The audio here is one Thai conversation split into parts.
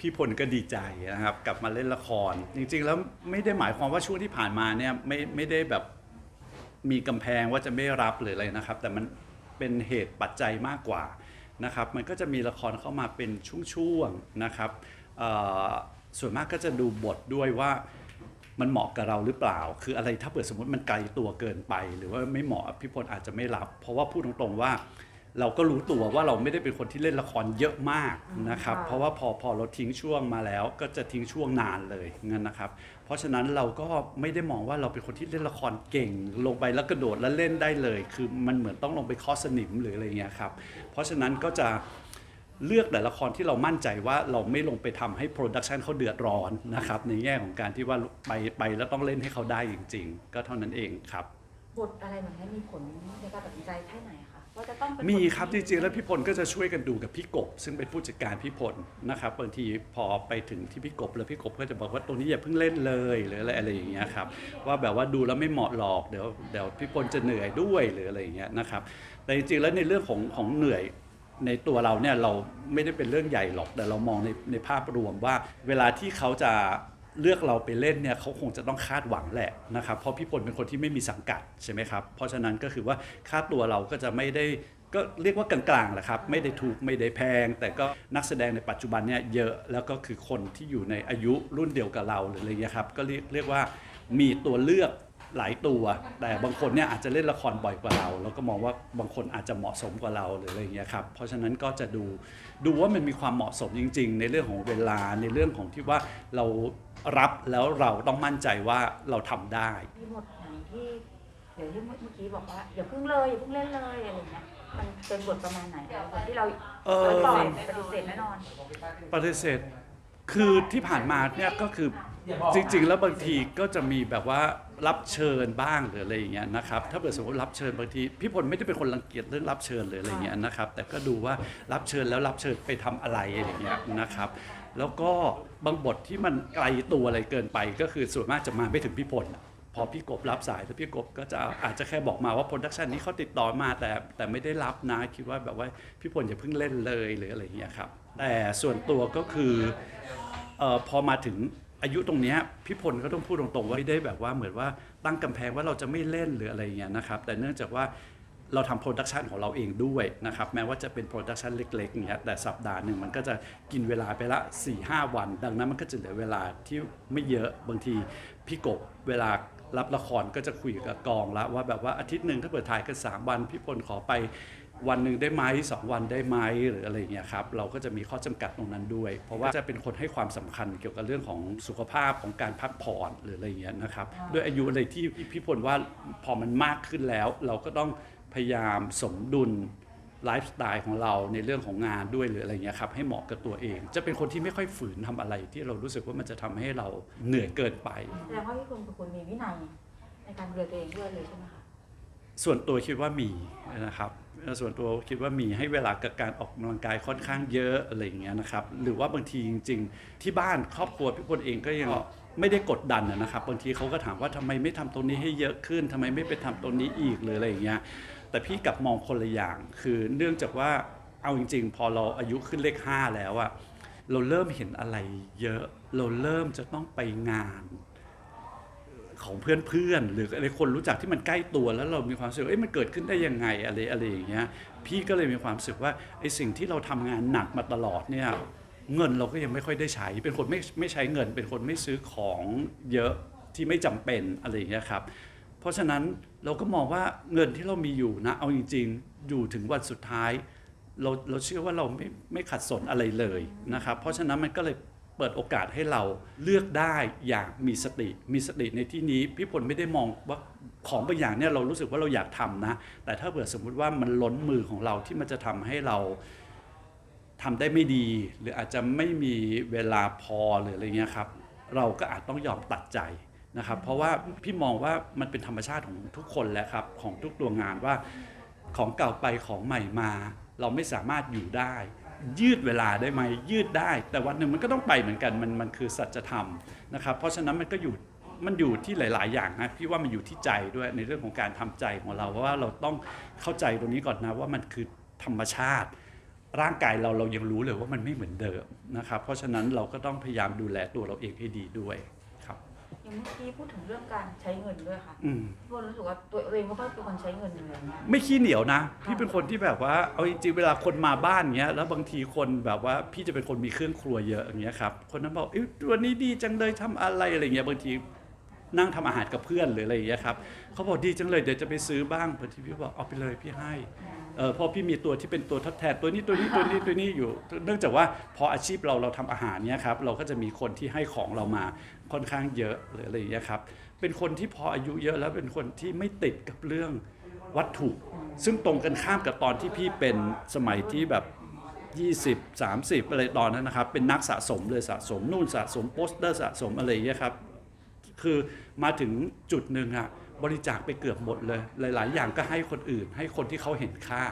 พี่พลก็ดีใจนะครับ กลับมาเล่นละคร จริง ๆ แล้วไม่ได้หมายความว่าช่วงที่ผ่านมาเนี่ยไม่ไม่ได้แบบมีกำแพงว่าจะไม่รับหรืออะไรนะครับ แต่มันเป็นเหตุปัจจัยมากกว่านะครับ มันก็จะมีละครเข้ามาเป็นช่วงๆนะครับส่วนมากก็จะดูบทด้วยว่ามันเหมาะกับเราหรือเปล่า คืออะไรถ้าเปิดสมมติมันไกลตัวเกินไป หรือว่าไม่เหมาะพี่พลอาจจะไม่รับ เพราะว่าพูดตรงๆว่า เราก็รู้ตัวว่าเราไม่ได้เป็นคนที่เล่นละครเยอะมากนะครับค่ะเพราะว่าพอพอเราทิ้งช่วงมาแล้ว ก็จะทิ้งช่วงนานเลยงั้นนะครับ เพราะฉะนั้นเราก็ไม่ได้มองว่าเราเป็นคนที่เล่นละครเก่ง ลงไปแล้วกระโดดแล้วเล่นได้เลย คือมันเหมือนต้องลงไปเคอสนิมหรืออะไรเงี้ยครับเพราะฉะนั้นก็จะเลือกแต่ละครที่เรามั่นใจว่าเราไม่ลงไปทำให้โปรดักชันเขาเดือดร้อนนะครับในแง่ของการที่ว่าไปไปแล้วต้องเล่นให้เขาได้จริง ๆ ก็เท่านั้นเองครับบทอะไรแบบนี้มีผลในการตัดสินใจแค่ไหนคะ ว่าจะต้องเป็นมีทครับจริงๆแล้วพี่พลก็จะช่วยกันดูกับพี่กบ ซึ่งเป็นผู้จัดการพี่พลนะครับบางทีพอไปถึงที่พี่กบแล้วพี่กบก็จะบอกว่าตรงนี้อย่าเพิ่งเล่นเลยหรืออะไรอะไรอย่างเงี้ยครับว่าแบบว่าดูแล้วไม่เหมาะหรอกเดี๋ยวเดี๋ยวพี่พลจะเหนื่อยด้วยหรืออะไรอย่างเงี้ยนะครับแต่จริงๆแล้วในเรื่องของของเหนื่อยในตัวเราเนี่ยเราไม่ได้เป็นเรื่องใหญ่หรอกแต่เรามองในในภาพรวมว่า เวลาที่เขาจะ เลือกเราไปเล่นเนี่ยเขาคงจะต้องคาดหวังแหละนะครับเพราะพี่พลเป็นคนที่ไม่มีสังกัดใช่ไหมครับเพราะฉะนั้นก็คือว่าค่าตัวเราก็จะไม่ได้ก็เรียกว่ากลางๆแหละครับไม่ได้ถูกไม่ได้แพง แต่ก็นักแสดงในปัจจุบันเนี่ยเยอะแล้วก็คือคนที่อยู่ในอายุรุ่นเดียวกับเราหรืออะไรเงี้ยครับก็เรียกเรียกว่ามีตัวเลือก หลายตัว แต่บางคนเนี่ยอาจจะเล่นละครบ่อยกว่าเรา แล้วก็มองว่าบางคนอาจจะเหมาะสมกว่าเราหรืออะไรเงี้ยครับเพราะฉะนั้นก็จะดูดูว่ามันมีความเหมาะสมจริง ๆ ในเรื่องของเวลาในเรื่องของที่ว่าเรารับแล้วเราต้องมั่นใจว่าเราทำได้ มีบทไหนที่เดี๋ยวที่เมื่อกี้บอกว่าอย่าเพิ่งเลยอย่าเพิ่งเล่นเลยอะไรอย่างเงี้ยมันเป็นบทประมาณไหนคะบทที่เราเออ ไว้ก่อนปฏิเสธแน่นอนปฏิเสธคือที่ผ่านมาเนี่ยก็คือ จริงๆ แล้วบางทีก็จะมีแบบว่ารับเชิญบ้างหรืออะไรอย่างเงี้ยนะครับถ้าเกิดสมมติรับเชิญบางทีพี่พลไม่ได้เป็นคนรังเกียจเรื่องรับเชิญหรืออะไรอย่างเงี้ยนะครับแต่ก็ดูว่ารับเชิญแล้วรับเชิญไปทำอะไรอะไรอย่างเงี้ยนะครับแล้วก็บางบทที่มันไกลตัวอะไรเกินไป ก็คือส่วนมากจะมาไม่ถึงพี่พลพอพี่กบรับสายแล้วพี่กบก็จะอาจจะแค่บอกมาว่าโปรดักชันนี้เขาติดต่อมาแต่แต่ไม่ได้รับนะคิดว่าแบบว่าพี่พลอย่าเพิ่งเล่นเลยหรืออะไรอย่างเงี้ยครับแต่ส่วนตัวก็คือเออพอมาถึง อายุตรงนี้พี่พลก็ต้องพูดตรงๆว่าไม่ได้แบบว่าเหมือนว่าตั้งกำแพงว่าเราจะไม่เล่นหรืออะไรเงี้ยนะครับแต่เนื่องจากว่าเราทำโปรดักชันของเราเองด้วยนะครับแม้ว่าจะเป็นโปรดักชันเล็กๆเงี้ยแต่สัปดาห์หนึ่งมันก็จะกินเวลาไปละ4ี่หวัน ดังนั้นมันก็จะเหลือเวลาที่ไม่เยอะบางทีพี่กบเวลารับละครก็จะคุยกับกองล้วว่าแบบว่าอาทิตย์หนึ่งถ้าเปิดถ่ายกัน3วันพี่พลขอไป วันหนึ่งได้ไหมสองวันได้ไหมหรืออะไรอย่างเงี้ยครับเราก็จะมีข้อจำกัดตรงนั้นด้วย เพราะว่าจะเป็นคนให้ความสำคัญเกี่ยวกับเรื่องของสุขภาพของการพักผ่อนหรืออะไรอย่างเงี้ยนะครับอ่าด้วยอายุอะไรที่พี่พลว่าพอมันมากขึ้นแล้ว เราก็ต้องพยายามสมดุลไลฟ์สไตล์ของเราในเรื่องของงานด้วยหรืออะไรเงี้ยครับให้เหมาะกับตัวเอง จะเป็นคนที่ไม่ค่อยฝืนทำอะไร ที่เรารู้สึกว่ามันจะทำให้เราเหนื่อยเกินไปแสดงว่าพี่คุณเป็นคนมีวินัยในการดูแลตัวเองด้วยเลยใช่ไหมคะส่วนตัวคิดว่ามีนะครับเอ่อ ส่วนตัวคิดว่ามีให้เวลากับการออกกำลังกายค่อนข้างเยอะอะไรอย่างเงี้ยนะครับหรือว่าบางทีจริง ๆ ที่บ้านครอบครัวพี่พลเองก็ยังไม่ได้กดดันนะนะครับบางทีเขาก็ถามว่าทำไมไม่ทำตรงนี้ให้เยอะขึ้นทำไมไม่ไปทำตรงนี้อีกหรืออะไรอย่างเงี้ยแต่พี่กลับมองคนละอย่าง คือเนื่องจากว่าเอาจริง ๆ พอเราอายุขึ้นเลขห้าแล้วอะเราเริ่มเห็นอะไรเยอะ เราเริ่มจะต้องไปงาน ของเพื่อนๆ หรืออะไรคนรู้จักที่มันใกล้ตัวแล้วเรามีความรู้สึกเอ้ยมันเกิดขึ้นได้ยังไงอะไรอะไรอย่างเงี้ยพี่ก็เลยมีความรู้สึกว่าไอ้สิ่งที่เราทำงานหนักมาตลอดเนี่ยเงินเราก็ยังไม่ค่อยได้ใช้ เป็นคนไม่ไม่ใช้เงิน เป็นคนไม่ซื้อของเยอะที่ไม่จำเป็นอะไรอย่างเงี้ยครับเพราะฉะนั้นเราก็มองว่าเงินที่เรามีอยู่นะเอาจริงๆอยู่ถึงวันสุดท้าย เราเราเชื่อว่าเราไม่ไม่ขัดสนอะไรเลยนะครับเพราะฉะนั้นมันก็เลย เปิดโอกาสให้เราเลือกได้อย่างมีสติ มีสติในที่นี้พี่พลไม่ได้มองว่าของบางอย่างเนี่ยเรารู้สึกว่าเราอยากทำนะ แต่ถ้าเผื่อสมมุติว่ามันล้นมือของเราที่มันจะทำให้เราทำได้ไม่ดี หรืออาจจะไม่มีเวลาพอหรืออะไรเงี้ยครับ เราก็อาจต้องยอมตัดใจนะครับ เพราะว่าพี่มองว่ามันเป็นธรรมชาติของทุกคนแหละครับของทุกตัวงานว่าของเก่าไปของใหม่มา เราไม่สามารถอยู่ได้ ยืดเวลาได้ไหมยืดได้ แต่วันหนึ่งมันก็ต้องไปเหมือนกันมันมันคือสัจธรรมนะครับ เพราะฉะนั้นมันก็อยู่มันอยู่ที่หลาย ๆ อย่างนะพี่ว่ามันอยู่ที่ใจด้วยในเรื่องของการทำใจของเราเพราะว่าเราต้องเข้าใจตรงนี้ก่อนนะว่ามันคือธรรมชาติ ร่างกายเราเรายังรู้เลยว่ามันไม่เหมือนเดิมนะครับเพราะฉะนั้นเราก็ต้องพยายามดูแลตัวเราเองให้ดีด้วย เมื่อกี้พูดถึงเรื่องการใช้เงินด้วยค่ะอืม พี่พลรู้สึกว่าตัวเองก็เป็นคนใช้เงินอะไรเงี้ย ไม่ขี้เหนียวนะ พี่เป็นคนที่แบบว่าเอาจริงๆเวลาคนมาบ้านเงี้ยแล้วบางทีคนแบบว่าพี่จะเป็นคนมีเครื่องครัวเยอะอย่างเงี้ยครับคนนั้นบอกเอ้ยตัวนี้ดีจังเลยทำอะไรอะไรเงี้ยบางที นั่งทำอาหารกับเพื่อนหรืออะไรอย่างเงี้ยครับเขาบอกดีจังเลยเดี๋ยวจะไปซื้อบ้างบางทีพี่บอกเอาไปเลยพี่ให้เออพราะพี่มีตัวที่เป็นตัวทดแทนตัวนี้ตัวนี้ตัวนี้ตัวนี้อยู่ เนื่องจากว่าพออาชีพเราเราทำอาหารเนี้ยครับเราก็จะมีคนที่ให้ของเรามาค่อนข้างเยอะหรืออะไรอย่างเงี้ยครับเป็นคนที่พออายุเยอะแล้วเป็นคนที่ไม่ติดกับเรื่องวัตถุ ซึ่งตรงกันข้ามกับตอนที่พี่เป็นสมัยที่แบบ20 30 อะไรตอนนั้นนะครับ เป็นนักสะสมเลยสะสมนู่นสะสมโปสเตอร์สะสมอะไรอย่างเงี้ยครับ คือมาถึงจุดหนึ่งอะบริจาคไปเกือบหมดเลย หลาย ๆ อย่างก็ให้คนอื่น ให้คนที่เขาเห็นค่า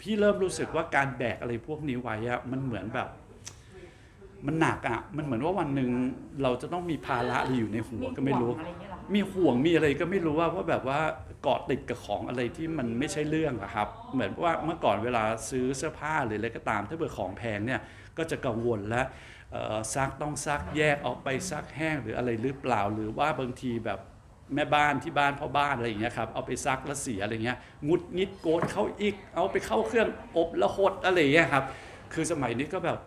พี่เริ่มรู้สึกว่าการแบกอะไรพวกนี้ไว้อะมันเหมือนแบบ มันหนักอะมันเหมือนว่าวันหนึ่งเราจะต้องมีภาระอะไรอยู่ในหัวก็ไม่รู้ห่วงอะไรเงี้ยเหรอมีห่วงมีอะไรก็ไม่รู้ว่าว่าแบบว่าเกาะติดกับของอะไรที่มันไม่ใช่เรื่องอะครับ เหมือนว่าเมื่อก่อนเวลาซื้อเสื้อผ้าหรืออะไรก็ตาม ถ้าเกิดของแพงเนี่ยก็จะกังวลและเอ่อ ซักต้องซักแยกออกไปซักแห้งหรืออะไรหรือเปล่า หรือว่าบางทีแบบแม่บ้านที่บ้านพ่อบ้านอะไรอย่างเงี้ยครับเอาไปซักแล้วเสียอะไรเงี้ยงุดงิดโกนเข้าอีก เอาไปเข้าเครื่องอบแล้วหดอะไรเงี้ยครับ คือสมัยนี้ก็แบบ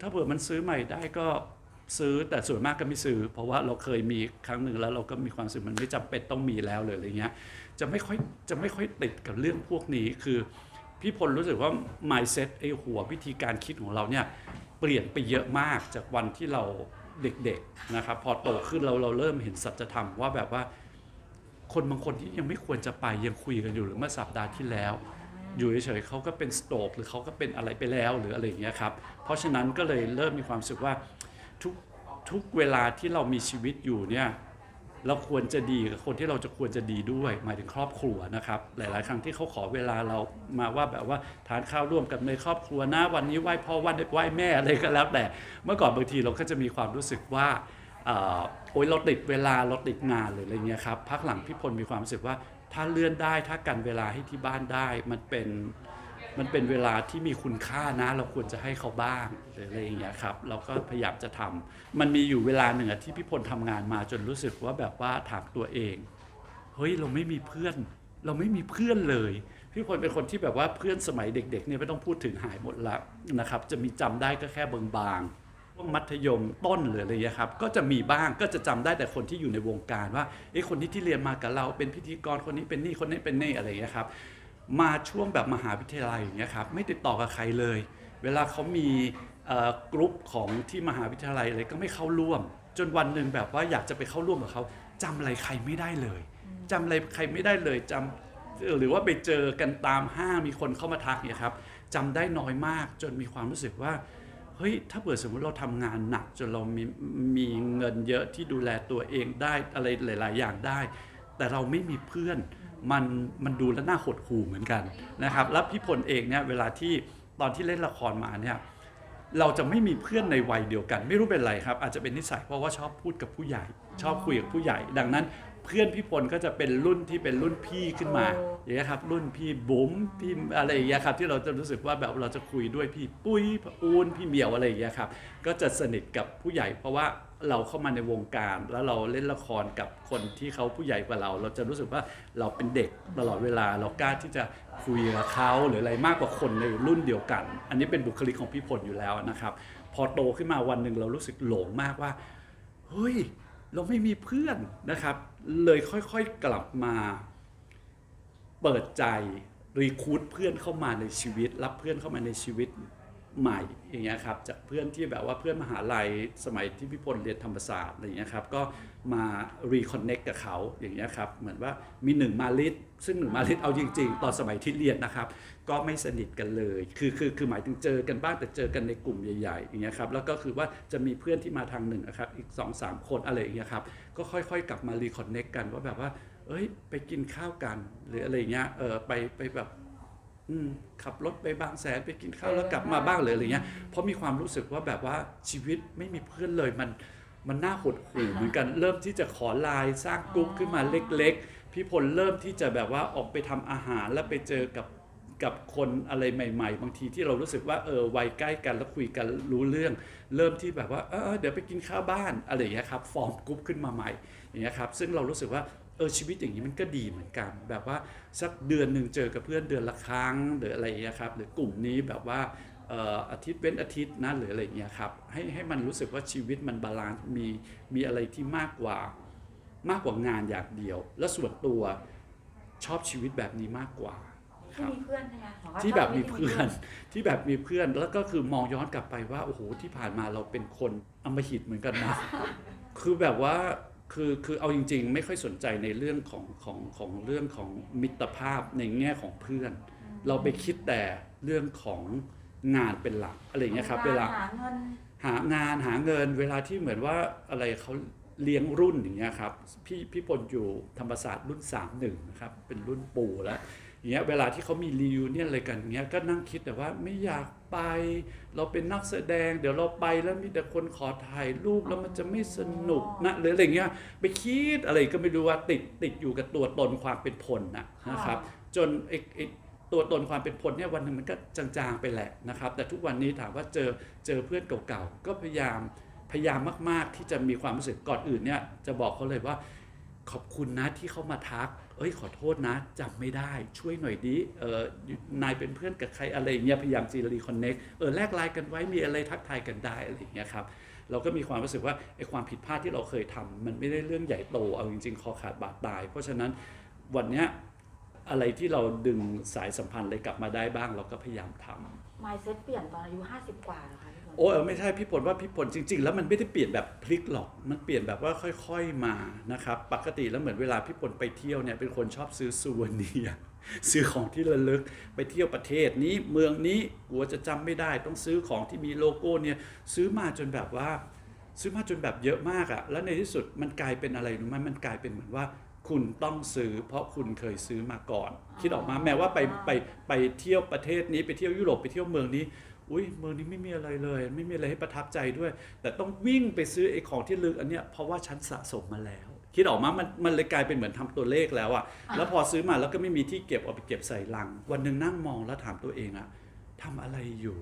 ถ้าเผื่อมันซื้อใหม่ได้ก็ซื้อแต่ส่วนมากก็ไม่ซื้อ เพราะว่าเราเคยมีครั้งหนึ่งแล้วเราก็มีความรู้สึกมันไม่จำเป็นต้องมีแล้วเลยอะไรเงี้ยจะไม่ค่อยจะไม่ค่อยติดกับเรื่องพวกนี้คือ พี่พลรู้สึกว่า mindset ไอ้หัววิธีการคิดของเราเนี่ย เปลี่ยนไปเยอะมากจากวันที่เราเด็กๆนะครับพอโตขึ้นเราเราเริ่มเห็นสัจธรรมว่าแบบว่า คนบางคนที่ยังไม่ควรจะไปยังคุยกันอยู่หรือเมื่อสัปดาห์ที่แล้ว อยู่เฉยๆเขาก็เป็นสโตรกหรือเขาก็เป็นอะไรไปแล้วหรืออะไรอย่างเงี้ยครับเพราะฉะนั้นก็เลยเริ่มมีความรู้สึกว่าทุกทุกเวลาที่เรามีชีวิตอยู่เนี่ย เราควรจะดีกับคนที่เราจะควรจะดีด้วย หมายถึงครอบครัวนะครับ หลาย ๆ ครั้งที่เขาขอเวลาเรามาว่าแบบว่าทานข้าวร่วมกันในครอบครัวนะวันนี้ไหว้พ่อวันไหว้แม่อะไรก็แล้วแต่ เมื่อก่อนบางทีเราก็จะมีความรู้สึกว่าอโอ๊ยเราติดเวลาเราติดงานหรืออะไรเงี้ยครับพักหลังพี่พลมีความรู้สึกว่าถ้าเลื่อนได้ถ้ากันเวลาให้ที่บ้านได้มันเป็น มันเป็นเวลาที่มีคุณค่านะ เราควรจะให้เขาบ้างหรืออะไรอย่างเงี้ยครับ เราก็พยายามจะทำมันมีอยู่เวลาหนึ่งอะที่พี่พลทำงานมาจนรู้สึกว่าแบบว่าถามตัวเอง เฮ้ยเราไม่มีเพื่อน เราไม่มีเพื่อนเลย พี่พลเป็นคนที่แบบว่าเพื่อนสมัยเด็ก ๆ เนี่ยไม่ต้องพูดถึงหายหมดละนะครับ จะมีจำได้ก็แค่บางๆช่วงมัธยมต้นหรืออะไรอย่างเงี้ยครับ ก็จะมีบ้างก็จะจำได้แต่คนที่อยู่ในวงการว่าเอ้คนนี้ที่เรียนมากับเราเป็นพิธีกรคนนี้เป็นนี่คนนี้เป็นนี่อะไรอย่างเงี้ยครับ มาช่วงแบบมหาวิทยาลัยอย่างเงี้ยครับไม่ติดต่อกับใครเลย เวลาเขามีกรุ๊ปของที่มหาวิทยาลัยอะไรก็ไม่เข้าร่วม จนวันหนึ่งแบบว่าอยากจะไปเข้าร่วมกับเขาจำอะไรใครไม่ได้เลยจำอะไรใครไม่ได้เลยจำหรือว่าไปเจอกันตามห้างมีคนเข้ามาทักเนี่ยครับจำได้น้อยมากจนมีความรู้สึกว่าเฮ้ยถ้าเปิดสมมติเราทำงานหนักจนเรามีมีเงินเยอะที่ดูแลตัวเองได้อะไรหลาย ๆ อย่างได้ แต่เราไม่มีเพื่อน มันมันดูแล้วน่าหดหู่เหมือนกันนะครับแล้วพี่พลเองเนี่ยเวลาที่ตอนที่เล่นละครมาเนี่ยเราจะไม่มีเพื่อนในวัยเดียวกัน ไม่รู้เป็นไรครับ อาจจะเป็นนิสัยเพราะว่าชอบพูดกับผู้ใหญ่ ชอบคุยกับผู้ใหญ่ ดังนั้นเพื่อนพี่พลก็จะเป็นรุ่นที่เป็นรุ่นพี่ขึ้นมาอย่างเงี้ยครับรุ่นพี่บุ๋มพี่อะไรอย่างเงี้ยครับที่เราจะรู้สึกว่าแบบเราจะคุยด้วยพี่ปุ้ยพี่อูนพี่เหมียวอะไรอย่างเงี้ยครับก็จะสนิทกับผู้ใหญ่เพราะว่า เราเข้ามาในวงการ แล้วเราเล่นละครกับคนที่เขาผู้ใหญ่กว่าเรา เราจะรู้สึกว่าเราเป็นเด็กตลอดเวลา เรากล้าที่จะคุยกับเขาหรืออะไรมากกว่าคนในรุ่นเดียวกัน อันนี้เป็นบุคลิกของพี่พลอยู่แล้วนะครับ พอโตขึ้นมาวันหนึ่งเรารู้สึกหลงมากว่าเฮ้ยเราไม่มีเพื่อนนะครับ เลยค่อยๆกลับมา เปิดใจรีคูดเพื่อนเข้ามาในชีวิต รับเพื่อนเข้ามาในชีวิต ใหม่อย่างเงี้ยครับจากเพื่อนที่แบบว่าเพื่อนมหาลัยสมัยที่พี่พลเรียนธรรมศาสตร์อะไรอย่างเงี้ยครับก็มารีคอนเน็กกับเขาอย่างเงี้ยครับเหมือนว่ามีหนึ่งมาลิสซึ่งหนึ่งมาลิสเอาจริง ๆ ตอนสมัยที่เรียนนะครับ ก็ไม่สนิทกันเลย คือคือคือหมายถึงเจอกันบ้างแต่เจอกันในกลุ่มใหญ่ๆอย่างเงี้ยครับแล้วก็คือว่าจะมีเพื่อนที่มาทางหนึ่งนะครับอีก2อสามคนอะไรอย่างเงี้ยครับก็ค่อยๆ กลับมารีคอนเน็กกันว่าแบบว่าเอ้ยไปกินข้าวกันหรืออะไรเงี้ยเออไปไปแบบ ขับรถไปบางแสนไปกินข้าวแล้วกลับมาบ้างเลยอะไรเงี้ยเพราะมีความรู้สึกว่าแบบว่าชีวิตไม่มีเพื่อนเลยมันมันน่าหดหู่เหมือนกันเริ่มที่จะขอไลน์สร้างกลุ่มขึ้นมาเล็ก ๆ พี่พลเริ่มที่จะแบบว่าออกไปทำอาหารแล้วไปเจอกับกับคนอะไรใหม่ ๆ บางทีที่เรารู้สึกว่าเออวัยใกล้กันแล้วคุยกันรู้เรื่อง เริ่มที่แบบว่าเออเออเดี๋ยวไปกินข้าวบ้านอะไรอย่างเงี้ยครับฟอร์มกรุ๊ปขึ้นมาใหม่อย่างเงี้ยครับซึ่งเรารู้สึกว่า เออชีวิตอย่างนี้มันก็ดีเหมือนกัน แบบว่าสักเดือนหนึ่งเจอกับเพื่อนเดือนละครั้งหรืออะไรอย่างเงี้ยครับหรือกลุ่มนี้แบบว่าเอ่ออาทิตย์เว้นอาทิตย์นะหรืออะไรอย่างเงี้ยครับให้ให้มันรู้สึกว่าชีวิตมันบาลานซ์มีมีอะไรที่มากกว่ามากกว่างานอย่างเดียว และส่วนตัวชอบชีวิตแบบนี้มากกว่าคที่รับมีเพื่อนใช่ไหมของเขาที่แบบมีชเพื่อนที่แบบมีเพื่อนแล้วก็คือมองย้อนกลับไปว่าโอ้โหที่ผ่านมาเราเป็นคนอำมหิตเหมือนกันนะคือแบบว่า คือคือเอาจริง ๆ ไม่ค่อยสนใจในเรื่องของของของเรื่องของมิตรภาพในแง่ของเพื่อน เราไปคิดแต่เรื่องของงานเป็นหลักอะไรอย่างเงี้ยครับเวลาหาเงินหางานหาเงินเวลาที่เหมือนว่าอะไรเขาเลี้ยงรุ่นอย่างเงี้ยครับพี่พี่พลอยู่ธรรมศาสตร์รุ่น3 1นะครับเป็นรุ่นปู่แล้วอย่างเงี้ยเวลาที่เขามีรีวิวเนี่ยอะไรกันอย่างเงี้ยก็นั่งคิดแต่ว่าไม่อยาก ไป เราเป็นนักแสดง เดี๋ยวเราไปแล้วมีแต่คนขอถ่ายรูปแล้วมันจะไม่สนุกนะหรืออะไรเงี้ยไปคิดอะไรก็ไม่รู้ว่าติดติดอยู่กับตัวตนความเป็นพลนะนะครับ จนไอ้ไอ้ตัวตนความเป็นพลเนี่ยวันหนึ่งมันก็จางๆไปแหละนะครับ แต่ทุกวันนี้ถามว่าเจอเจอเพื่อนเก่าๆก็พยายามพยายามมาก ๆ ที่จะมีความรู้สึกก่อนอื่นเนี่ยจะบอกเขาเลยว่า ขอบคุณนะที่เขามาทัก เอ้ยขอโทษนะจำไม่ได้ช่วยหน่อยดิเออนายเป็นเพื่อนกับใครอะไรอย่างเงี้ยพยายามจีรีคอนเน็กเออแลกไลน์กันไว้มีอะไรทักทายกันได้อะไรอย่างเงี้ยครับเราก็มีความรู้สึกว่าไอ้ความผิดพลาดที่เราเคยทำมันไม่ได้เรื่องใหญ่โตเอาจริง ๆ คอขาดบาดตาย เพราะฉะนั้นวันเนี้ยอะไรที่เราดึงสายสัมพันธ์เลยกลับมาได้บ้าง เราก็พยายามทำมายเซ็ตเปลี่ยนตอนอายุ 50 กว่าเหรอคะ อ้เออไม่ใช่พี่ผลว่าพี่ผลจริง ๆ แล้วมันไม่ได้เปลี่ยนแบบพลิกหรอก มันเปลี่ยนแบบว่าค่อยๆมานะครับ ปกติแล้วเหมือนเวลาพี่ผลไปเที่ยวเนี่ยเป็นคนชอบซื้อซูวเนียซื้อของที่ระลึกไปเที่ยวประเทศนี้เมืองนี้กลัวจะจำไม่ได้ต้องซื้อของที่มีโลโก้เนี่ยซื้อมาจนแบบว่า ซื้อมาจนแบบเยอะมากอะแล้วในที่สุดมันกลายเป็นอะไรรู้ไหมมันกลายเป็นเหมือนว่าคุณต้องซื้อเพราะคุณเคยซื้อมาก่อน คิดออกมาแม้ว่าไปไปไปเที่ยวประเทศนี้ไปเที่ยวยุโรปไปเที่ยวเมืองนี้ อุ้ยเมืองนี้ไม่มีอะไรเลย ไม่มีอะไรให้ประทับใจด้วย แต่ต้องวิ่งไปซื้อไอ้ของที่ลึกอันเนี้ยเพราะว่าฉันสะสมมาแล้ว คิดออกมามันมันเลยกลายเป็นเหมือนทำตัวเลขแล้วอะแล้วพอซื้อมาแล้วก็ไม่มีที่เก็บเอาไปเก็บใส่ลัง วันหนึ่งนั่งมองแล้วถามตัวเองอะทำอะไรอยู่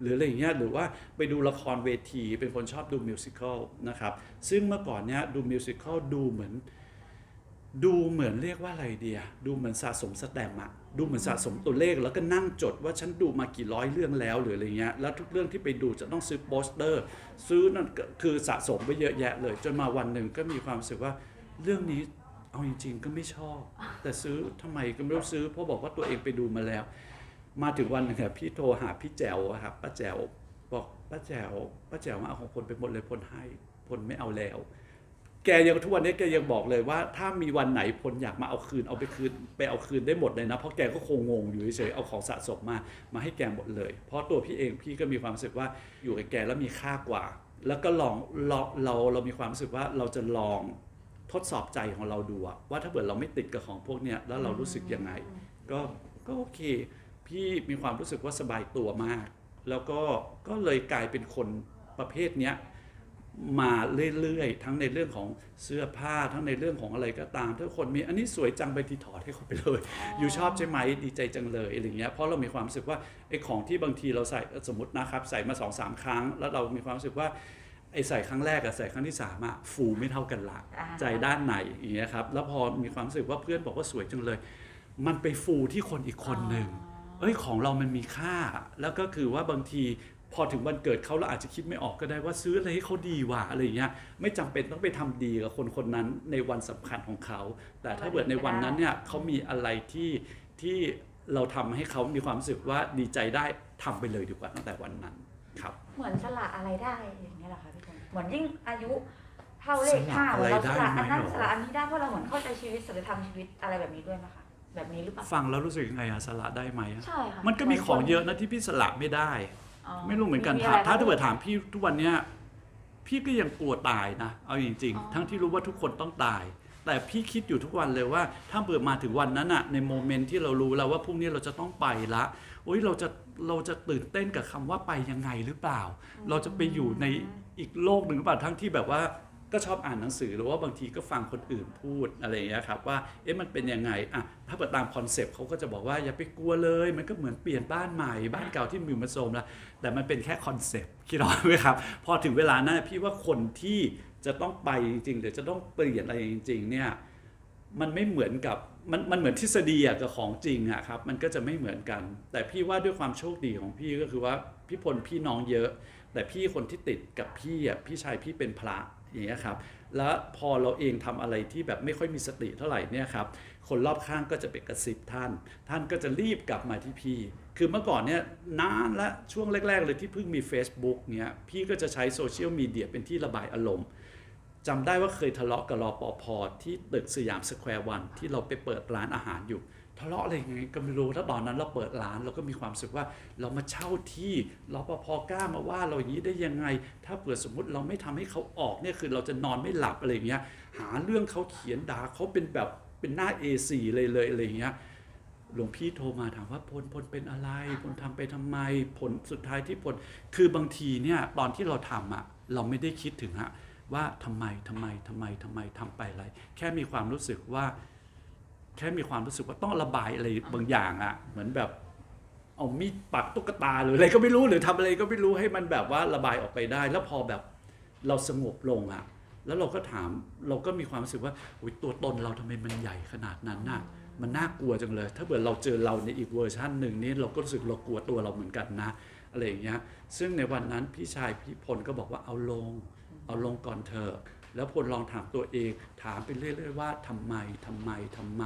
หรืออะไรอย่างเงี้ยหรือว่าไปดูละครเวทีเป็นคนชอบดูมิวสิควลนะครับซึ่งเมื่อก่อนเนี้ยดูมิวสิควลดูเหมือน ดูเหมือนเรียกว่าอะไรเดียดูเหมือนสะสมสแตมป์อะดูเหมือนสะสมตัวเลขแล้วก็นั่งจดว่าฉันดูมากี่ร้อยเรื่องแล้วหรืออะไรเงี้ยแล้วทุกเรื่องที่ไปดูจะต้องซื้อโปสเตอร์ ซื้อนั่นคือสะสมไปเยอะแยะเลย จนมาวันหนึ่งก็มีความรู้สึกว่าเรื่องนี้เอาจริง ๆ ก็ไม่ชอบ แต่ซื้อทำไมก็ไม่รู้ซื้อเพราะบอกว่าตัวเองไปดูมาแล้ว มาถึงวันหนึงอะพี่โทรหาพี่แจ๋วครับป้าแจ๋วบอกป้าแจ๋วป้าแจ๋วมาเอาของพลไปหมดเลยพลให้พลไม่เอาแล้ว แกยังทุกวันนี้แกยังบอกเลยว่า ถ้ามีวันไหนพลอยากมาเอาคืนเอาไปคืนไปเอาคืนได้หมดเลยนะ เพราะแกก็คงงงอยู่เฉยๆเอาของสะสมมามาให้แกหมดเลย เพราะตัวพี่เองพี่ก็มีความรู้สึกว่าอยู่กับแกแล้วมีค่ากว่า แล้วก็ลองเราเราเรามีความรู้สึกว่าเราจะลองทดสอบใจของเราดูว่าถ้าเกิดเราไม่ติดกับของพวกเนี้ยแล้วเรารู้สึกยังไง ก็ก็โอเค พี่มีความรู้สึกว่าสบายตัวมาก แล้วก็ก็เลยกลายเป็นคนประเภทเนี้ย มาเรื่อยๆ ทั้งในเรื่องของเสื้อผ้าทั้งในเรื่องของอะไรก็ตาม ถ้าคนมีอันนี้สวยจังไปทีถอดให้เขาไปเลย อยู่ชอบใช่ไหมดีใจจังเลยอะไรเงี้ยเพราะเรามีความรู้สึกว่าไอ้ของที่บางทีเราใส่สมมตินะครับ ใส่มาสองสามครั้ง แล้วเรามีความรู้สึกว่าไอ้ใส่ครั้งแรกกับใส่ครั้งที่สามอะฟูไม่เท่ากันละอ่าใจด้านไหนอย่างเงี้ยครับแล้วพอมีความรู้สึกว่าเพื่อนบอกว่าสวยจังเลย มันไปฟูที่คนอีกคนหนึ่งเอ้ยของเรามันมีค่า แล้วก็คือว่าบางที พอถึงวันเกิดเขาเราอาจจะคิดไม่ออกก็ได้ว่าซื้ออะไรให้เขาดีว่ะอะไรอย่างเงี้ยไม่จำเป็นต้องไปทำดีกับคนคนนั้นในวันสำคัญของเขา แต่ถ้าเกิดในวันนั้นเนี่ยเขามีอะไรที่ที่เราทำให้เขามีความรู้สึกว่าดีใจได้ทำไปเลยดีกว่าตั้งแต่วันนั้นครับ เหมือนสละอะไรได้อย่างเงี้ยเหรอคะพี่พลเหมือนยิ่งอายุเท่าเลขสละห้าเหมือนเราสละอะไรได้อันนั้นไหมหรอสละอันนี้ได้เพราะเราเหมือนเข้าใจชีวิตสัจธรรมชีวิตอะไรแบบนี้ด้วยไหมคะแบบนี้หรือเปล่าฟังแล้วรู้สึกยังไงอะสละได้ไหมอะใช่ค่ะมันก็มีของเยอะนะที่พี่สละไม่ได้ ไม่รู้เหมือนกันถามถ้าถ้าเกิดถามพี่ทุกวันเนี้ยพี่ก็ยังกลัวตายนะเอาจริง ๆ ทั้งที่รู้ว่าทุกคนต้องตาย แต่พี่คิดอยู่ทุกวันเลยว่า ถ้าเบื่อมาถึงวันนั้นอะในโมเมนต์ที่เรารู้แล้วว่าพรุ่งนี้เราจะต้องไปละโอ้ยเราจะเราจะตื่นเต้นกับคำว่าไปยังไงหรือเปล่า เราจะไปอยู่ในอีกโลกหนึ่งหรือเปล่าทั้งที่แบบว่า ก็ชอบอ่านหนังสือหรือว่าบางทีก็ฟังคนอื่นพูดอะไรอย่างเงี้ยครับว่าเอ๊ะมันเป็นยังไงอะถ้าเปิดตามคอนเซปต์เขาก็จะบอกว่าอย่าไปกลัวเลย มันก็เหมือนเปลี่ยนบ้านใหม่บ้านเก่าที่มีมาโทรมแล้วแต่มันเป็นแค่คอนเซปต์คิดออกไหมครับพอถึงเวลานั้นพี่ว่าคนที่จะต้องไปจริงๆหรือจะต้องเปลี่ยนอะไรจริงๆเนี่ยมันไม่เหมือนกับมันมันเหมือนทฤษฎีอะกับของจริงอะครับมันก็จะไม่เหมือนกัน แต่พี่ว่าด้วยความโชคดีของพี่ก็คือว่าพี่พลพี่น้องเยอะ แต่พี่คนที่ติดกับพี่อะพี่ชายพี่เป็นพระ อย่างเงี้ยครับแล้วพอเราเองทำอะไรที่แบบไม่ค่อยมีสติเท่าไหร่เนี่ยครับคนรอบข้างก็จะไปกระซิบท่าน ท่านก็จะรีบกลับมาที่พี่ คือเมื่อก่อนเนี่ยนานละช่วงแรก ๆ เลยที่เพิ่งมี Facebook เนี้ยพี่ก็จะใช้โซเชียลมีเดียเป็นที่ระบายอารมณ์จำได้ว่าเคยทะเลาะกับรอปภที่ตึกสยามสแควร์วันที่เราไปเปิดร้านอาหารอยู่ ทะเลาะอะไรยังไงก็ไม่รู้ถ้าตอนนั้นเราเปิดร้านเราก็มีความรู้สึกว่าเรามาเช่าที่รปภกล้ามาว่าเราอย่างนี้ได้ยังไง ถ้าเปิดสมมติเราไม่ทำให้เขาออกเนี่ยคือเราจะนอนไม่หลับอะไรอย่างเงี้ยหาเรื่องเขาเขียนด่าเขาเป็นแบบเป็นหน้า A4 เลยเลยอะไรอย่างเงี้ยหลวงพี่โทรมาถามว่าพลพลเป็นอะไรพลทำไปทำไมผลสุดท้ายที่ผลคือบางทีเนี่ยตอนที่เราทำอะเราไม่ได้คิดถึงฮะว่าทำไมทำไมทำไมทำไมทำไปอะไร แค่มีความรู้สึกว่า แค่มีความรู้สึกว่าต้องระบายอะไรบางอย่างอะเหมือนแบบเอามีดปักตุ๊กตาหรืออะไรก็ไม่รู้หรือทำอะไรก็ไม่รู้ให้มันแบบว่าระบายออกไปได้ แล้วพอแบบเราสงบลงอะแล้วเราก็ถามเราก็มีความรู้สึกว่าอุยตัวตนเราทำไมมันใหญ่ขนาดนั้นน่ะมันน่ากลัวจังเลย ถ้าเกิดเราเจอเราในอีกเวอร์ชันหนึ่งนี่เราก็รู้สึกเรากลัวตัวเราเหมือนกันนะอะไรอย่างเงี้ยซึ่งในวันนั้นพี่ชายพี่พลก็บอกว่าเอาลง เอาลงก่อนเถอะ แล้วพลลองถามตัวเอง ถามไปเรื่อยๆว่าทำไมทำไมทำไม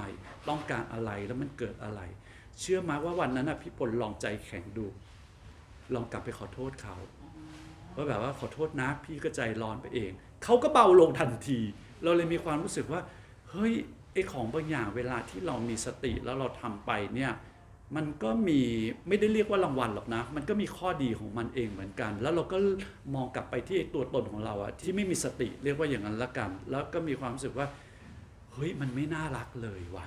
ต้องการอะไรแล้วมันเกิดอะไร เชื่อไหมว่าวันนั้นนะพี่พลลองใจแข็งดู ลองกลับไปขอโทษเขาว่าแบบว่าขอโทษนะพี่ก็ใจร้อนไปเอง เขาก็เบาลงทันที เราเลยมีความรู้สึกว่า เฮ้ยไอของบางอย่างเวลาที่เรามีสติแล้วเราทำไปเนี่ย มันก็มีไม่ได้เรียกว่ารางวัลหรอกนะ มันก็มีข้อดีของมันเองเหมือนกัน แล้วเราก็มองกลับไปที่ตัวตนของเราอะที่ไม่มีสติเรียกว่าอย่างนั้นละกัน แล้วก็มีความรู้สึกว่าเฮ้ยมันไม่น่ารักเลยว่ะ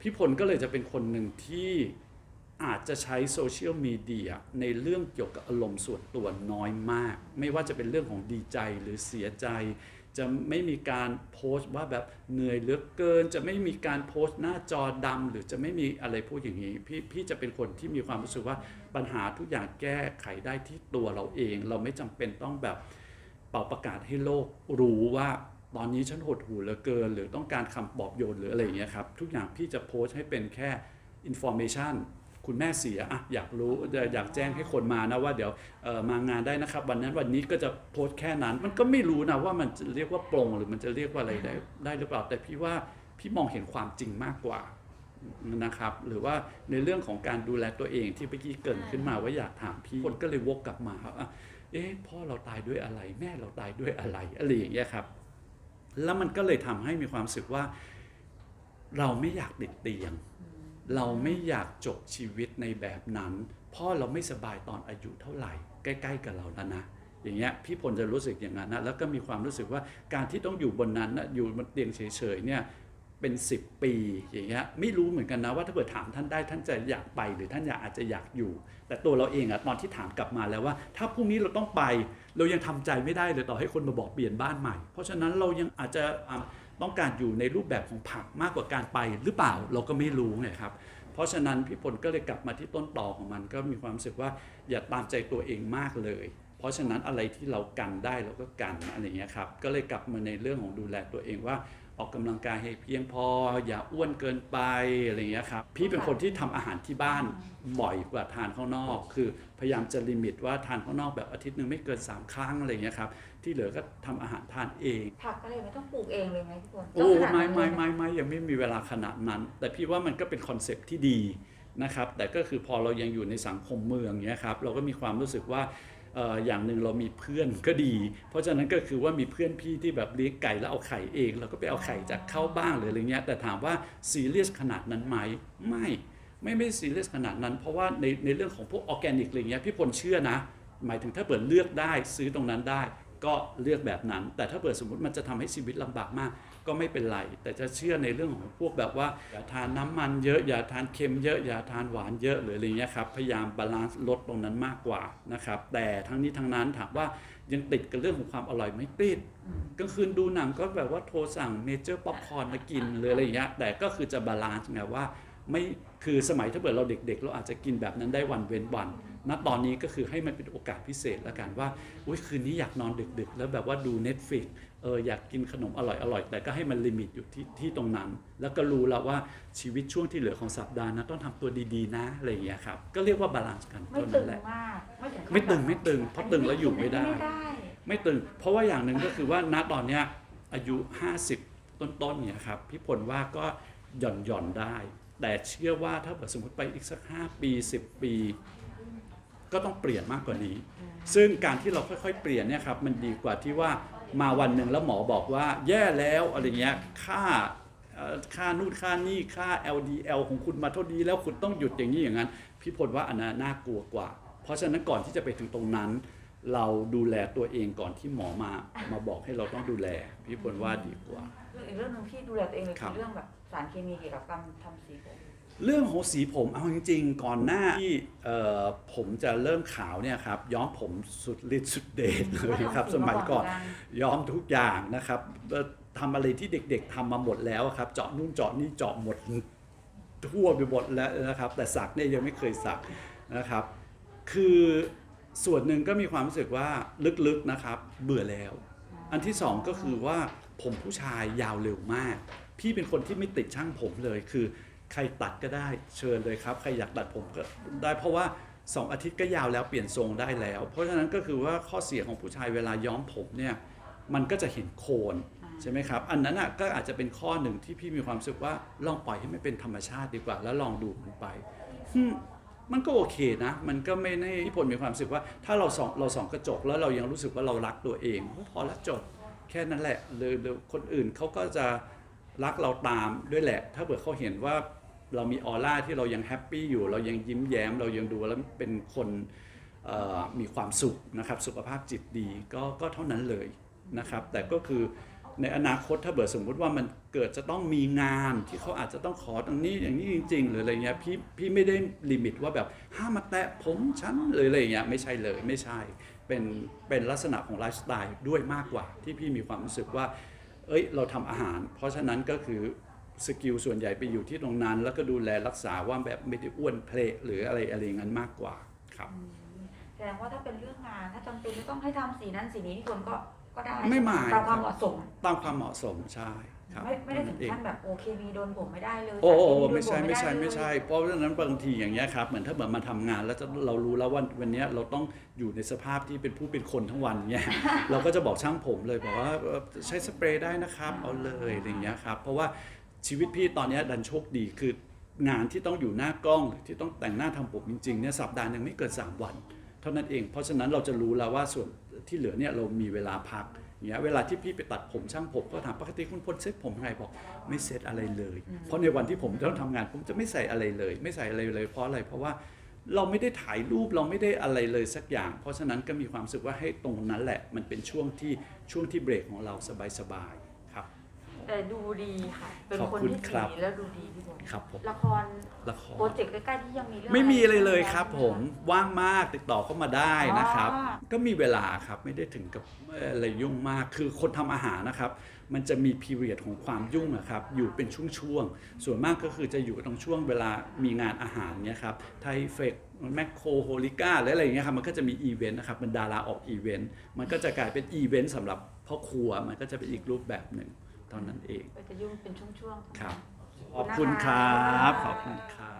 พี่พลก็เลยจะเป็นคนหนึ่งที่อาจจะใช้โซเชียลมีเดียในเรื่องเกี่ยวกับอารมณ์ส่วนตัวน้อยมาก ไม่ว่าจะเป็นเรื่องของดีใจหรือเสียใจ จะไม่มีการโพสต์ว่าแบบเหนื่อยเหลือเกิน จะไม่มีการโพสต์หน้าจอดำหรือจะไม่มีอะไรพูดอย่างนี้ พี่พี่จะเป็นคนที่มีความรู้สึกว่าปัญหาทุกอย่างแก้ไขได้ที่ตัวเราเอง เราไม่จำเป็นต้องแบบเป่าประกาศให้โลกรู้ว่าตอนนี้ฉันหดหูเหลือเกิน หรือต้องการคำปลอบโยนหรืออะไรอย่างเงี้ยครับทุกอย่างพี่จะโพสต์ให้เป็นแค่ information คุณแม่เสียอะอยากรู้อยากแจ้งให้คนมานะว่าเดี๋ยวมางานได้นะครับ วันนั้นวันนี้ก็จะโพสต์แค่นั้น มันก็ไม่รู้นะว่ามันจะเรียกว่าโปร่งหรือมันจะเรียกว่าอะไรได้ได้หรือเปล่าแต่พี่ว่าพี่มองเห็นความจริงมากกว่านะครับหรือว่าในเรื่องของการดูแลตัวเองที่เมื่อกี้เกินขึ้นมาว่าอยากถามพี่คนก็เลยวกกลับมาครับอะเอ๊ะพ่อเราตายด้วยอะไร แม่เราตายด้วยอะไรอะไรอย่างเงี้ยครับ แล้วมันก็เลยทำให้มีความรู้สึกว่า เราไม่อยากติดเตียง เราไม่อยากจบชีวิตในแบบนั้นพ่อเราไม่สบายตอนอายุเท่าไหร่ ใกล้ๆกับเราแล้วนะอย่างเงี้ยพี่พลจะรู้สึกอย่างนั้นนะแล้วก็มีความรู้สึกว่าการที่ต้องอยู่บนนั้นนะอยู่บนเตียงเฉยๆเนี่ยเป็น 10 ปีอย่างเงี้ยไม่รู้เหมือนกันนะว่าถ้าเกิดถามท่านได้ท่านจะอยากไปหรือท่านอยากอาจจะอยากอยู่ แต่ตัวเราเองอะตอนที่ถามกลับมาแล้วว่า ถ้าพรุ่งนี้เราต้องไป เรายังทำใจไม่ได้เลยต่อให้คนมาบอกเปลี่ยนบ้านใหม่ เพราะฉะนั้นเรายังอาจจะ ต้องการอยู่ในรูปแบบของผักมากกว่าการไปหรือเปล่าเราก็ไม่รู้ไงครับ เพราะฉะนั้นพี่พลก็เลยกลับมาที่ต้นตอของมันก็มีความรู้สึกว่าอย่าตามใจตัวเองมากเลย เพราะฉะนั้นอะไรที่เรากันได้เราก็กันอะไรอย่างเงี้ยครับก็เลยกลับมาในเรื่องของดูแลตัวเองว่า ออกกำลังกายให้เพียงพอ อย่าอ้วนเกินไปอะไรอย่างเงี้ยครับพี่เป็นคนที่ทำอาหารที่บ้านบ่อยกว่าทานข้างนอก คือพยายามจะลิมิตว่าทานข้างนอกแบบอาทิตย์หนึ่งไม่เกิน 3 ครั้งอะไรอย่างเงี้ยครับที่เหลือก็ทำอาหารทานเองผักอะไรไม่ต้องปลูกเองเลยไหมพี่พลโอ้ต้องขนาดไม่นั้นไม่เลยหไม่ไม่ยังไม่มีเวลาขนาดนั้น แต่พี่ว่ามันก็เป็นคอนเซปต์ที่ดีนะครับแต่ก็คือพอเรายังอยู่ในสังคมเมืองเนี้ยครับเราก็มีความรู้สึกว่าเอย่างหนึ่งเรามีเพื่อนก็ดี เพราะฉะนั้นก็คือว่ามีเพื่อนพี่ที่แบบเลี้ยงไก่แล้วเอาไข่เองเราก็ไปเอาไข่จากเข้าบ้างหรืออะไรเงี้ยแต่ถามว่าซีเรียสขนาดนั้นไหมไม่ไม่ไม่ซีเรียสขนาดนั้น เพราะว่าในในเรื่องของพวกออร์แกนิกอะไรเงี้ยพี่พลเชื่อนะ หมายถึงถ้าเปิดเลือกได้ซื้อตรงนั้นได้ ก็เลือกแบบนั้น แต่ถ้าเปิดสมมติมันจะทำให้ชีวิตลำบากมาก ก็ไม่เป็นไร แต่จะเชื่อในเรื่องของพวกแบบว่าอย่าทานน้ำมันเยอะอย่าทานเค็มเยอะอย่าทานหวานเยอะหรืออะไรเงี้ยครับพยายามบาลานซ์ลดตรงนั้นมากกว่านะครับแต่ทั้งนี้ทั้งนั้นถามว่ายังติดกับเรื่องของความอร่อยไหม่ติดอืมกลางคืนดูหนังก็แบบว่าโทรสั่งเมเจอร์ป๊อปคอร์นมากินเลยอะไรอย่างเงี้ยแต่ก็คือจะบาลานซ์ไงว่าไม่คือสมัยถ้าเกิดเราเด็กๆ เราอาจจะกินแบบนั้นได้วันเว้นวันณตอนนี้ก็คือให้มันเป็นโอกาสพิเศษแล้วกันว่าอุ้ยคืนนี้อยากนอนดึกๆ แล้วแบบว่าดู Netflix เอออยากกินขนมอร่อยๆแต่ก็ให้มันลิมิตอยู่ที่ที่ตรงนั้น แล้วก็รู้แล้วว่าชีวิตช่วงที่เหลือของสัปดาห์นะต้องทำตัวดีๆนะอะไรอย่างเงี้ยครับก็เรียกว่าบาลานซ์กันไม่เท่าตึนั้นงแหละมากไม่ถึงขั้นไม่ตึงแบบไม่ตึงเพราะตึงแล้วอยู่ไม่ได้ไม่ได้ ไม่ตึง เพราะว่าอย่างหนึ่งก็คือว่าณตอนเนี้ยอายุ 50 ต้นๆเนี่ยครับพี่พลว่าก็หย่อนหย่อนๆได้ แต่เชื่อว่าถ้าเกิดสมมติไปอีกสัก 5 ปี 10 ปี ก็ต้องเปลี่ยนมากกว่านี้ ซึ่งการที่เราค่อยๆ เปลี่ยนเนี่ยครับมันดีกว่าที่ว่า มาวันหนึ่งแล้วหมอบอกว่าแย่แล้วอะไรเงี้ยค่าเอ่อค่านู่นค่านี่ค่า LDL ของคุณมาเท่านี้แล้วคุณต้องหยุดอย่างนี้อย่างนั้น พี่พลว่าอันนั้นน่ากลัวกว่า เพราะฉะนั้นก่อนที่จะไปถึงตรงนั้น เราดูแลตัวเองก่อนที่หมอมามาบอกให้เราต้องดูแล พี่พลว่าดีกว่า เรื่องอีกเรื่องหนึ่งที่ดูแลตัวเองเลยครัคืบอเรื่องแบบสารเคมีเกี่ยวกับการทำสีผม เรื่องของสีผมเอาจริงๆ ก่อนหน้าที่เอ่อผมจะเริ่มขาวเนี่ยครับย้อมผมสุดฤทธิ์สุดเดชเลยครับสมัยก่อนย้อมทุกอย่างนะครับเอ่อทำอะไรที่เด็กๆทำมาหมดแล้วครับ เจาะนู่นเจาะนี่เจาะหมดทั่วไปหมดแล้วนะครับ แต่สักเนี่ยยังไม่เคยสักนะครับ คือส่วนหนึ่งก็มีความรู้สึกว่าลึกๆนะครับ เบื่อแล้ว อันที่สองก็คือว่าผมผู้ชายยาวเร็วมาก พี่เป็นคนที่ไม่ติดช่างผมเลยคือ ใครตัดก็ได้เชิญเลยครับ ใครอยากตัดผมก็ได้เพราะว่า 2 อาทิตย์ก็ยาวแล้วเปลี่ยนทรงได้แล้ว เพราะฉะนั้นก็คือว่าข้อเสียของผู้ชายเวลาย้อมผมเนี่ยมันก็จะเห็นโคนใช่ไหมครับ อันนั้นอะก็อาจจะเป็นข้อหนึ่งที่พี่มีความรู้สึกว่าลองปล่อยให้มันเป็นธรรมชาติดีกว่า แล้วลองดูมันไปมันก็โอเคนะ มันก็ไม่ได้ที่ผลมีความรู้สึกว่า ถ้าเราสองเราสองกระจกแล้วเรายังรู้สึกว่าเรารักตัวเองพอละจบแค่นั้นแหละหรือหรือคนอื่นเขาก็จะรักเราตามด้วยแหละ ถ้าเกิดเขาเห็นว่า เรามีออร่าที่เรายังแฮปปี้อยู่ เรายังยิ้มแย้ม เรายังดูแล้วเป็นคนมีความสุขนะครับ สุขภาพจิตดีก็ก็เท่านั้นเลยนะครับ แต่ก็คือในอนาคตถ้าเบิดสมมุติว่ามันเกิดจะต้องมีงานที่เขาอาจจะต้องขอตรงนี้อย่างนี้จริง ๆ หรืออะไรเงี้ยพี่พี่ไม่ได้ลิมิตว่าแบบห้ามมาแตะผมฉันหรืออะไรเงี้ยไม่ใช่เลยไม่ใช่เป็นเป็นลักษณะของไลฟ์สไตล์ด้วยมากกว่าที่พี่มีความรู้สึกว่า เอ้ยเราทำอาหาร เพราะฉะนั้นก็คือ สกิลส่วนใหญ่ไปอยู่ที่ตรงนั้น แล้วก็ดูแลรักษาว่าแบบไม่ได้อ้วนเพลหรืออะไรอะไรอย่างนั้นมากกว่าครับแสดงว่าถ้าเป็นเรื่องงานถ้าจำเป็นจะต้องให้ทำสีนั้นสีนี้ที่คนก็ก็ได้ไม่หมายตามความเหมาะสมตามความเหมาะสมใช่ครับไม่ไม่ได้ถึงเองขั้นแบบโอเคมีโดนผมไม่ได้เลยโอ้โอ้สารเคโอ้โดนไม่ใช่ผไม่ใช่ด้เลยไม่ใช่ เพราะฉะนั้นบางทีอย่างเงี้ยครับเหมือนถ้าเหมือนมาทำงานแล้วจะเรารู้แล้วว่าวันเนี้ยเราต้องอยู่ในสภาพที่เป็นผู้เป็นคนทั้งวันเงี้ยเราก็จะบอกช่างผมเลยบอกว่าเอ่อใช้สเปรย์ได้นะครับเอาเลยอะไรอย่างเงี้ยครับเพราะว่า ชีวิตพี่ตอนเนี้ยดันโชคดีคืองานที่ต้องอยู่หน้ากล้องหรือที่ต้องแต่งหน้าทำผมจริงๆเนี่ยสัปดาห์หนึงไม่เกินสามวัน เท่านั้นเอง เพราะฉะนั้นเราจะรู้แล้วว่าส่วนที่เหลือเนี่ยเรามีเวลาพักอย่างเงี้ยเวลาที่พี่ไปตัดผมช่างผมก็ถามปกติคุณพลเซ็ตผมไงบอกไม่เซ็ตอะไรเลย เพราะในวันที่ผมต้องทำงานผมจะไม่ใส่อะไรเลย ไม่ใส่อะไรเลยเพราะอะไรเพราะว่าเราไม่ได้ถ่ายรูปเราไม่ได้อะไรเลยสักอย่าง เพราะฉะนั้นก็มีความรู้สึกว่าให้ตรงนั้นแหละ มันเป็นช่วงที่ช่วงที่เบรกของเราสบายๆครับ แต่ดูดีค่ะ เป็นขอบคนคุณที่ครับสีแล้วดูดีพี่บอลครับผมละครละครโปรเจกต์ใกล้ๆที่ยังมีเรื่องไม่มีอะไรเลยใช่หครับ ผมว่างมากติดต่อเข้ามาได้นะครับอ๋อก็มีเวลาครับไม่ได้ถึงกับอะไรยุ่งมากคือคนทำอาหารนะครับ มันจะมีพีเรียดของความยุ่งนะครับอยู่เป็นช่วงๆส่วนมากก็คือจะอยู่ตรงช่วงเวลามีงานอาหารเนี่ยครับไทเฟกแมคโครโฮลิก้าหรืออะไรอย่างเงี้ยครับมันก็จะมีอีเวนต์นะครับมันดาราออกอีเวนต์มันก็จะกลายเป็นอีเวนต์สำหรับพ่อครัวมันก็จะเป็นอีกรูปแบบหนึ่ง เท่านั้นเองก็จะยุ่งเป็นช่วงๆครับขขออบบคุคุณณนะคคะรับขอบคุณครับ